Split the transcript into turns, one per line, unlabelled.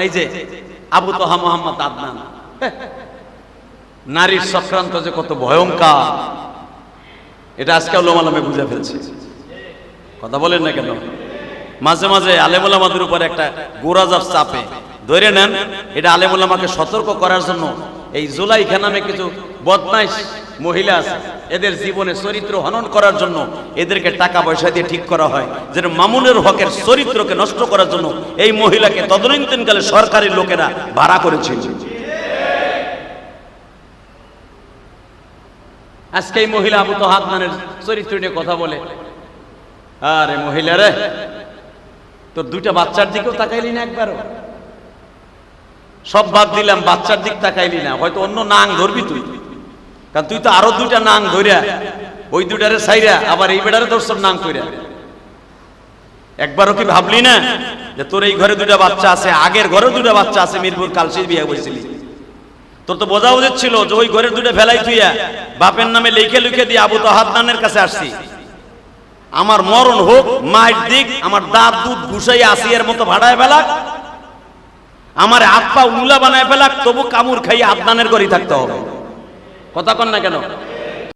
এই যে আবু তোহা মোহাম্মদ আদনান। নারীর যে কত এটা আজকে বুঝে ফেলছে। কথা বলেন না কেন? মাঝে মাঝে আলেমুলামাদের উপর একটা গোরাজাব চাপে। ধরে নেন, এটা আলেমুলামাকে সতর্ক করার জন্য এই জুলাইখা নামে কিছু বদমাইশ মহিলা আছে এদের জীবনে চরিত্র হনন করার জন্য এদেরকে টাকা পয়সা দিয়ে ঠিক করা হয়। যেন মামুনের হকের চরিত্রকে নষ্ট করার জন্য এই মহিলাকে তদনীন্তনকালে সরকারি লোকেরা ভাড়া করেছিল আজকে এই মহিলা আবু তো হাতমানের চরিত্র নিয়ে কথা বলে। আরে মহিলা রে, তোর দুইটা বাচ্চার দিকেও তাকাইলি না একবারও? সব বাদ দিলাম, বাচ্চার দিক তাকাইলি না, হয়তো অন্য নাং ধরবি তুই। কারণ তুই তো আরও দুইটা নাং ধরিয়া ওই দুইটারে সাইরা আবার এই বেটারে তোর সব নাং কইরা। একবারও কি ভাবলি না যে তোর এই ঘরে দুটা বাচ্চা আছে, আগের ঘরে দুইটা বাচ্চা আছে, মিরপুর কালসির বিয়ে বলছিলি তোর তো বোঝা উচিত ছিল যে ওই ঘরের দুটো ফেলাই তুইয়া বাপের নামে লিখে লিখে দিয়ে আবু তাহাদনানের কাছে আসছি। আমার মরণ হোক, মায়ের দিক, আমার দাঁত দুধ ঘুষাই আসিয়ার মতো ভাড়ায় ফেলাক, আমার হাত উলা বানায় ফেলাক, তবু কামুর খাইয়ে আদনানের করেই থাকতে হবে। কথা কন না কেন?